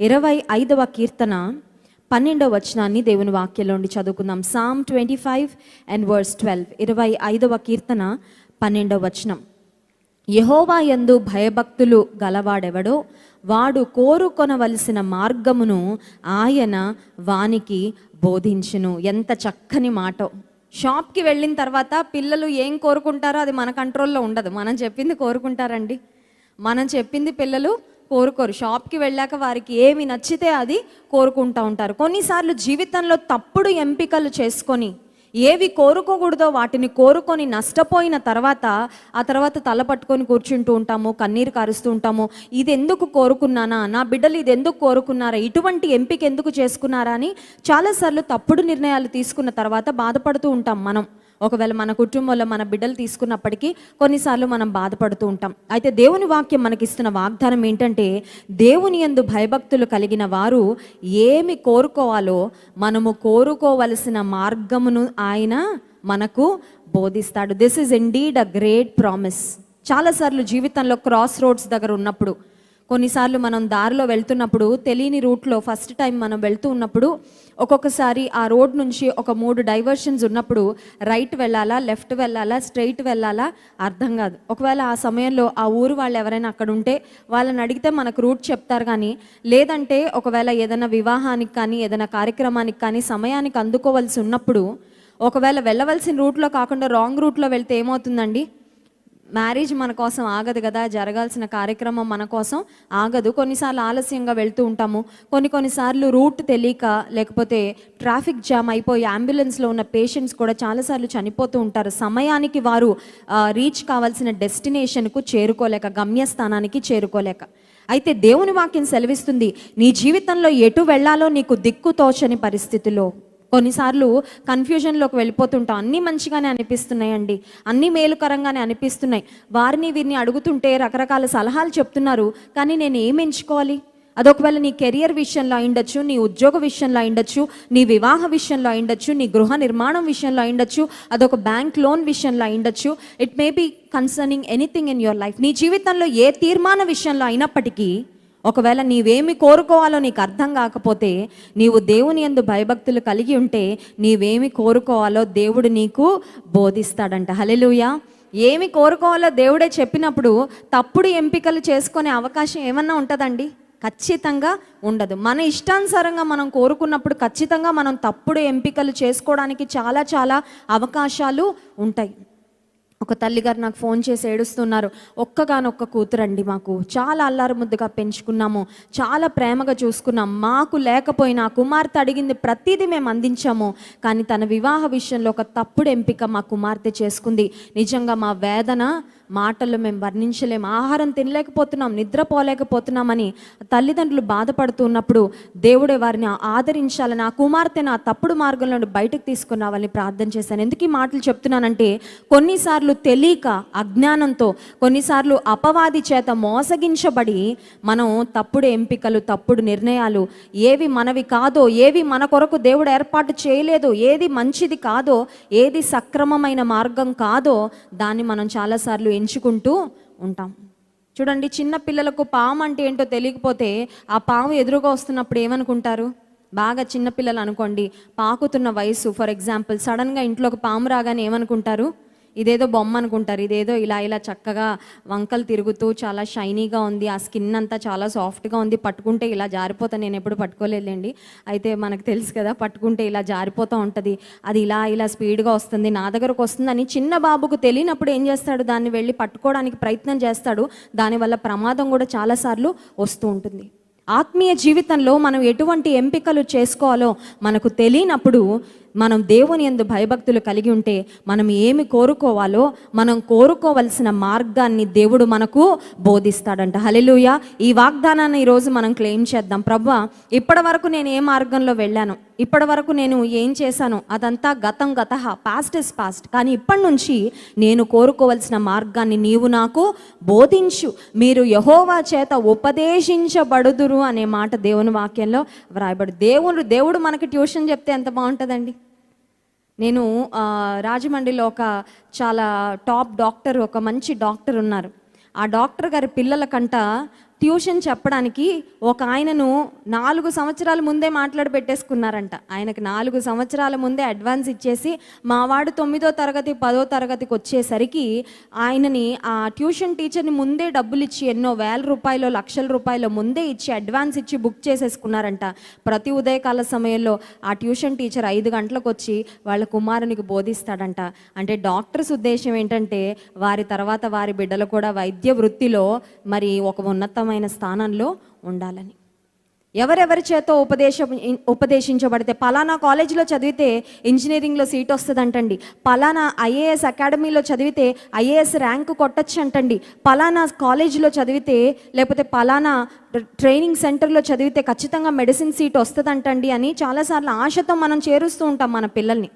ఇరవై ఐదవ కీర్తన పన్నెండవ వచనాన్ని దేవుని వాక్యంలోండి చదువుకుందాం. Psalm twenty five and verse twelve ఇరవై ఐదవ కీర్తన పన్నెండవ వచనం. యహోవా యందు భయభక్తులు గలవాడెవడో వాడు కోరుకొనవలసిన మార్గమును ఆయన వానికి బోధించును. ఎంత చక్కని మాట. షాప్కి వెళ్ళిన తర్వాత పిల్లలు ఏం కోరుకుంటారో అది మన కంట్రోల్లో ఉండదు. మనం చెప్పింది కోరుకుంటారండి. మనం చెప్పింది పిల్లలు కోరుకోరు. షాప్కి వెళ్ళాక వారికి ఏమి నచ్చితే అది కోరుకుంటూ ఉంటారు. కొన్నిసార్లు జీవితంలో తప్పుడు ఎంపికలు చేసుకొని ఏవి కోరుకోకూడదో వాటిని కోరుకొని నష్టపోయిన తర్వాత ఆ తర్వాత తల పట్టుకొని కూర్చుంటూ ఉంటాము కన్నీరు కారుస్తూ ఉంటాము. ఇది ఎందుకు కోరుకున్నానా? నా బిడ్డలు ఇది ఎందుకు కోరుకున్నారా? ఇటువంటి ఎంపిక ఎందుకు చేసుకున్నారా? అని చాలాసార్లు తప్పుడు నిర్ణయాలు తీసుకున్న తర్వాత బాధపడుతూ ఉంటాం మనం. ఒకవేళ మన కుటుంబంలో మన బిడ్డలు తీసుకున్నప్పటికీ కొన్నిసార్లు మనం బాధపడుతూ ఉంటాం. అయితే దేవుని వాక్యం మనకిస్తున్న వాగ్దానం ఏంటంటే దేవుని యందు భయభక్తులు కలిగిన వారు ఏమి కోరుకోవాలో మనము కోరుకోవలసిన మార్గమును ఆయన మనకు బోధిస్తాడు. This is indeed a great promise చాలాసార్లు జీవితంలో క్రాస్ రోడ్స్ దగ్గర ఉన్నప్పుడు కొన్నిసార్లు మనం దారిలో వెళ్తున్నప్పుడు తెలియని రూట్లో ఫస్ట్ టైం మనం వెళ్తూ ఉన్నప్పుడు ఒక్కొక్కసారి ఆ రోడ్ నుంచి ఒక మూడు డైవర్షన్స్ ఉన్నప్పుడు రైట్ వెళ్ళాలా లెఫ్ట్ వెళ్ళాలా స్ట్రైట్ వెళ్ళాలా అర్థం కాదు. ఒకవేళ ఆ సమయంలో ఆ ఊరు వాళ్ళు ఎవరైనా అక్కడ ఉంటే వాళ్ళని అడిగితే మనకు రూట్ చెప్తారు కానీ లేదంటే ఒకవేళ ఏదైనా వివాహానికి కానీ ఏదైనా కార్యక్రమానికి కానీ సమయానికి అందుకోవాల్సి ఉన్నప్పుడు ఒకవేళ వెళ్ళవలసిన రూట్లో కాకుండా రాంగ్ రూట్లో వెళ్తే ఏమవుతుందండి? మ్యారేజ్ మన కోసం ఆగదు కదా జరగాల్సిన కార్యక్రమం మన కోసం ఆగదు. కొన్నిసార్లు ఆలస్యంగా వెళ్తూ ఉంటాము. కొన్ని కొన్నిసార్లు రూట్ తెలియక లేకపోతే ట్రాఫిక్ జామ్ అయిపోయి అంబులెన్స్లో ఉన్న పేషెంట్స్ కూడా చాలాసార్లు చనిపోతూ ఉంటారు. సమయానికి వారు రీచ్ కావాల్సిన డెస్టినేషన్కు చేరుకోలేక గమ్యస్థానానికి చేరుకోలేక. అయితే దేవుని వాక్యం సెలవిస్తుంది నీ జీవితంలో ఎటు వెళ్ళాలో నీకు దిక్కు తోచని పరిస్థితిలో కొన్నిసార్లు కన్ఫ్యూజన్లోకి వెళ్ళిపోతుంటాం. అన్నీ మంచిగానే అనిపిస్తున్నాయండి. అన్నీ మేలుకరంగానే అనిపిస్తున్నాయి. వారిని వీరిని అడుగుతుంటే రకరకాల సలహాలు చెప్తున్నారు. కానీ నేను ఏం ఎంచుకోవాలి? అదొకవేళ నీ కెరియర్ విషయంలో అయిండొచ్చు నీ ఉద్యోగ విషయంలో అయిండొచ్చు నీ వివాహ విషయంలో అయిండొచ్చు నీ గృహ నిర్మాణం విషయంలో అయిండొచ్చు అదొక బ్యాంక్ లోన్ విషయంలో అయిండొచ్చు it may be concerning anything in your life నీ జీవితంలో ఏ తీర్మాన విషయంలో అయినప్పటికీ ఒకవేళ నీవేమి కోరుకోవాలో నీకు అర్థం కాకపోతే నీవు దేవుని యందు భయభక్తులు కలిగి ఉంటే నీవేమి కోరుకోవాలో దేవుడు నీకు బోధిస్తాడంట. హలెలుయా ఏమి కోరుకోవాలో దేవుడే చెప్పినప్పుడు తప్పుడు ఎంపికలు చేసుకునే అవకాశం ఏమన్నా ఉంటుందండి? ఖచ్చితంగా ఉండదు. మన ఇష్టానుసారంగా మనం కోరుకున్నప్పుడు ఖచ్చితంగా మనం తప్పుడు ఎంపికలు చేసుకోవడానికి చాలా చాలా అవకాశాలు ఉంటాయి. ఒక తల్లిగారు నాకు ఫోన్ చేసి ఏడుస్తున్నారు. ఒక్కగానొక్క కూతురండి మాకు. చాలా అల్లారు ముద్దుగా పెంచుకున్నాము. చాలా ప్రేమగా చూసుకున్నాం. మాకు లేకపోయినా కుమార్తె అడిగింది ప్రతిదీ మేము అందించాము. కానీ తన వివాహ విషయంలో ఒక తప్పుడు ఎంపిక మా కుమార్తె చేసుకుంది. నిజంగా మా వేదన మాటల్లో మేము వర్ణించలేము ఆహారం తినలేకపోతున్నాం నిద్రపోలేకపోతున్నామని తల్లిదండ్రులు బాధపడుతున్నప్పుడు దేవుడే వారిని ఆదరించాలని ఆ కుమార్తెను ఆ తప్పుడు మార్గంలో బయటకు తీసుకుని రావాలని ప్రార్థన చేశాను. ఎందుకు ఈ మాటలు చెప్తున్నానంటే కొన్నిసార్లు తెలియక అజ్ఞానంతో కొన్నిసార్లు అపవాది చేత మోసగించబడి మనం తప్పుడు ఎంపికలు తప్పుడు నిర్ణయాలు ఏవి మనవి కాదో ఏవి మన కొరకు దేవుడు ఏర్పాటు చేయలేదో ఏది మంచిది కాదో ఏది సక్రమమైన మార్గం కాదో దాన్ని మనం చాలాసార్లు ఎంచుకుంటూ ఉంటాం. చూడండి చిన్న పిల్లలకు పాము అంటే ఏంటో తెలియకపోతే ఆ పాము ఎదురుగా వస్తున్నప్పుడు ఏమనుకుంటారు? బాగా చిన్నపిల్లలు అనుకోండి పాకుతున్న వయసు ఫర్ ఎగ్జాంపుల్ సడన్గా ఇంట్లోకి పాము రాగానే ఏమనుకుంటారు? ఇదేదో బొమ్మ అనుకుంటారు. ఇదేదో ఇలా ఇలా చక్కగా వంకలు తిరుగుతూ చాలా షైనీగా ఉంది. ఆ స్కిన్ అంతా చాలా సాఫ్ట్గా ఉంది. పట్టుకుంటే ఇలా జారిపోతా నేను ఎప్పుడు పట్టుకోలేదండి అయితే మనకు తెలుసు కదా పట్టుకుంటే ఇలా జారిపోతూ ఉంటుంది. అది ఇలా ఇలా స్పీడ్గా వస్తుంది నా దగ్గరకు వస్తుందని చిన్న బాబుకు తెలియనప్పుడు ఏం చేస్తాడు? దాన్ని వెళ్ళి పట్టుకోవడానికి ప్రయత్నం చేస్తాడు. దానివల్ల ప్రమాదం కూడా చాలాసార్లు వస్తూ ఉంటుంది. ఆత్మీయ జీవితంలో మనం ఎటువంటి ఎంపికలు చేసుకోవాలో మనకు తెలియనప్పుడు మనం దేవుని ఎందు భయభక్తులు కలిగి ఉంటే మనం ఏమి కోరుకోవాలో మనం కోరుకోవలసిన మార్గాన్ని దేవుడు మనకు బోధిస్తాడంట. హలెలుయ ఈ వాగ్దానాన్ని ఈరోజు మనం క్లెయిమ్ చేద్దాం. ప్రభా ఇప్పటి వరకు నేను ఏ మార్గంలో వెళ్ళాను? ఇప్పటి వరకు నేను ఏం చేశాను? అదంతా గతం గత పాస్ట్ ఇస్ పాస్ట్ కానీ ఇప్పటి నుంచి నేను కోరుకోవలసిన మార్గాన్ని నీవు నాకు బోధించు. మీరు యహోవా చేత ఉపదేశించబడుదురు అనే మాట దేవుని వాక్యంలో వ్రాయబడు దేవుడు దేవుడు మనకి ట్యూషన్ చెప్తే ఎంత బాగుంటుందండి? నేను రాజమండ్రిలో ఒక చాలా టాప్ డాక్టర్ ఒక మంచి డాక్టర్ ఉన్నారు. ఆ డాక్టర్ గారి పిల్లలకంట ట్యూషన్ చెప్పడానికి ఒక ఆయనను నాలుగు సంవత్సరాల ముందే మాట్లాడి పెట్టేసుకున్నారంట. ఆయనకు నాలుగు సంవత్సరాల ముందే అడ్వాన్స్ ఇచ్చేసి మా వాడు తొమ్మిదో తరగతి పదో తరగతికి వచ్చేసరికి ఆయనని ఆ ట్యూషన్ టీచర్ని ముందే డబ్బులు ఇచ్చి ఎన్నో వేల రూపాయలు లక్షల రూపాయలు ముందే ఇచ్చి అడ్వాన్స్ ఇచ్చి బుక్ చేసేసుకున్నారంట. ప్రతి ఉదయకాల సమయంలో ఆ ట్యూషన్ టీచర్ ఐదు గంటలకు వచ్చి వాళ్ళ కుమారునికి బోధిస్తాడంట. అంటే డాక్టర్స్ ఉద్దేశం ఏంటంటే వారి తర్వాత వారి బిడ్డలు కూడా వైద్య వృత్తిలో మరి ఒక ఉన్నతమైన స్థానంలో ఉండాలని. ఎవరెవరి చేత ఉపదేశం ఉపదేశించబడితే పలానా కాలేజీలో చదివితే ఇంజనీరింగ్లో సీట్ వస్తుందంటండి. పలానా ఐఏఎస్ అకాడమీలో చదివితే ఐఏఎస్ ర్యాంక్ కొట్టచ్చు అంటండి పలానా కాలేజీలో చదివితే లేకపోతే పలానా ట్రైనింగ్ సెంటర్లో చదివితే ఖచ్చితంగా మెడిసిన్ సీట్ వస్తుందంటండి అని చాలాసార్లు ఆశతో మనం చేరుస్తూ ఉంటాం మన పిల్లల్ని.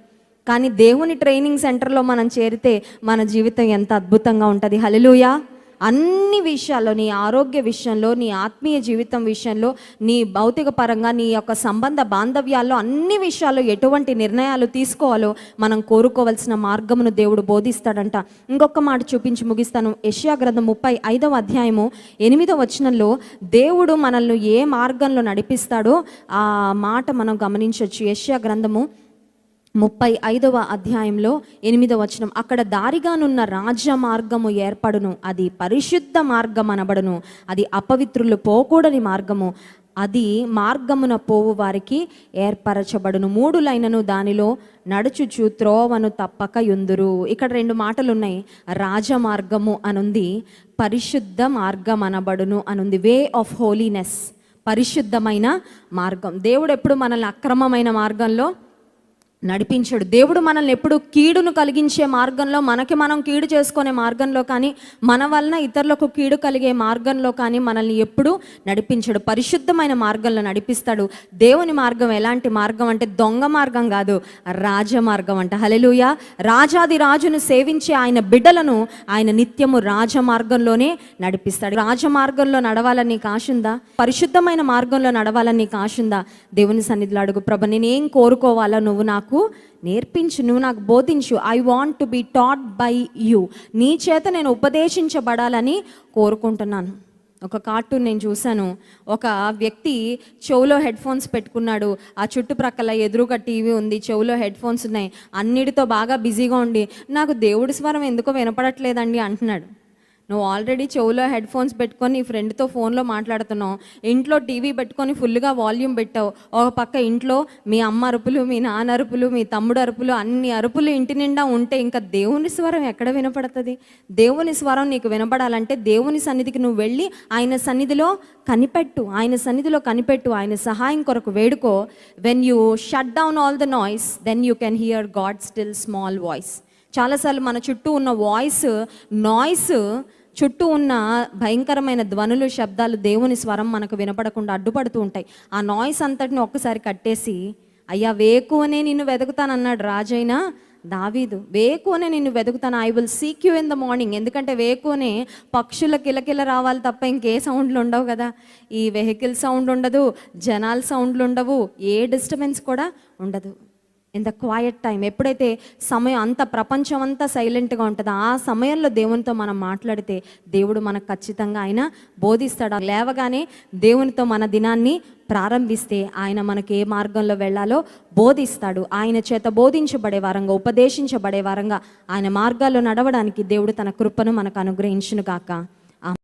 కానీ దేవుని ట్రైనింగ్ సెంటర్లో మనం చేరితే మన జీవితం ఎంత అద్భుతంగా ఉంటుంది. హలలుయా అన్ని విషయాల్లో నీ ఆరోగ్య విషయంలో నీ ఆత్మీయ జీవితం విషయంలో నీ భౌతిక పరంగా నీ యొక్క సంబంధ బాంధవ్యాల్లో అన్ని విషయాల్లో ఎటువంటి నిర్ణయాలు తీసుకోవాలో మనం కోరుకోవాల్సిన మార్గమును దేవుడు బోధిస్తాడంట. ఇంకొక మాట చూపించి ముగిస్తాను. యష్యా గ్రంథం ముప్పై ఐదవ అధ్యాయము ఎనిమిదవ వచనంలో దేవుడు మనల్ని ఏ మార్గంలో నడిపిస్తాడో ఆ మాట మనం గమనించవచ్చు యష్యా గ్రంథము ముప్పై ఐదవ అధ్యాయంలో ఎనిమిదవ వచనం. అక్కడ దారిగానున్న రాజ మార్గము ఏర్పడును. అది పరిశుద్ధ మార్గం అనబడును అది అపవిత్రులు పోకూడని మార్గము. అది మార్గమున పోవు వారికి ఏర్పరచబడును. మూడు లైనను దానిలో నడుచుచు త్రోవను తప్పక యుందురు. ఇక్కడ రెండు మాటలు ఉన్నాయి రాజమార్గము అనుంది పరిశుద్ధ మార్గం అనబడును అనుంది. వే ఆఫ్ హోలీనెస్ పరిశుద్ధమైన మార్గం. దేవుడు ఎప్పుడు మనల్ని అక్రమమైన మార్గంలో నడిపించాడు. దేవుడు మనల్ని ఎప్పుడు కీడును కలిగించే మార్గంలో మనకి మనం కీడు చేసుకునే మార్గంలో కానీ మన వలన ఇతరులకు కీడు కలిగే మార్గంలో కానీ మనల్ని ఎప్పుడు నడిపించాడు. పరిశుద్ధమైన మార్గంలో నడిపిస్తాడు. దేవుని మార్గం ఎలాంటి మార్గం అంటే దొంగ మార్గం కాదు రాజ మార్గం అంట. హలెలుయ రాజాది రాజును సేవించే ఆయన బిడ్డలను ఆయన నిత్యము రాజ మార్గంలోనే నడిపిస్తాడు. రాజ మార్గంలో నడవాలని నీకు పరిశుద్ధమైన మార్గంలో నడవాలని నీకు దేవుని సన్నిధిలో అడుగు. ప్రభ నేనేం కోరుకోవాలో నువ్వు నాకు నేర్పించు నువ్వు నాకు బోధించు. I want to be taught by you నీ చేత నేను ఉపదేశించబడాలని కోరుకుంటున్నాను. ఒక కార్టూన్ నేను చూశాను. ఒక వ్యక్తి చెవులో హెడ్ ఫోన్స్ పెట్టుకున్నాడు. ఆ చుట్టుప్రక్కల ఎదురుగా టీవీ ఉంది చెవులో హెడ్ ఫోన్స్ ఉన్నాయి. అన్నిటితో బాగా బిజీగా ఉండి నాకు దేవుడి స్వరం ఎందుకో వినపడట్లేదండి అంటున్నాడు. నువ్వు ఆల్రెడీ చెవులో హెడ్ ఫోన్స్ పెట్టుకొని నీ ఫ్రెండ్తో ఫోన్లో మాట్లాడుతున్నావు. ఇంట్లో టీవీ పెట్టుకొని ఫుల్గా వాల్యూమ్ పెట్టావు. ఒక పక్క ఇంట్లో మీ అమ్మ అరుపులు మీ నాన్న అరుపులు మీ తమ్ముడు అరుపులు అన్ని అరుపులు ఇంటి నిండా ఉంటే ఇంకా దేవుని స్వరం ఎక్కడ వినపడుతుంది? దేవుని స్వరం నీకు వినపడాలంటే దేవుని సన్నిధికి నువ్వు వెళ్ళి ఆయన సన్నిధిలో కనిపెట్టు. ఆయన సన్నిధిలో కనిపెట్టు. ఆయన సహాయం కొరకు వేడుకో. When you shut down all the noise then you can hear God still small voice చాలాసార్లు మన చుట్టూ ఉన్న వాయిస్ నాయిస్ చుట్టూ ఉన్న భయంకరమైన ధ్వనులు శబ్దాలు దేవుని స్వరం మనకు వినపడకుండా అడ్డుపడుతూ ఉంటాయి. ఆ నాయిస్ అంతటిని ఒక్కసారి కట్టేసి అయ్యా వేకువనే నిన్ను వెతుకుతానన్నాడు రాజైనా దావీదు. వేకునే నిన్ను వెతుకుతాను. I will seek you in the morning ఎందుకంటే వేకునే పక్షుల కిలకిల రావాలి తప్ప ఇంకే సౌండ్లు ఉండవు కదా. ఈ వెహికల్ సౌండ్ ఉండదు జనాల సౌండ్లు ఉండవు ఏ డిస్టర్బెన్స్ కూడా ఉండదు. ఇన్ ద క్వయట్ టైం ఎప్పుడైతే సమయం అంత ప్రపంచం అంతా సైలెంట్గా ఉంటుందో ఆ సమయంలో దేవునితో మనం మాట్లాడితే దేవుడు మనకు ఖచ్చితంగా ఆయన బోధిస్తాడు. లేవగానే దేవునితో మన దినాన్ని ప్రారంభిస్తే ఆయన మనకి ఏ మార్గంలో వెళ్ళాలో బోధిస్తాడు. ఆయన చేత బోధించబడే వారంగా ఉపదేశించబడే వారంగా ఆయన మార్గాల్లో నడవడానికి దేవుడు తన కృపను మనకు అనుగ్రహించును కాక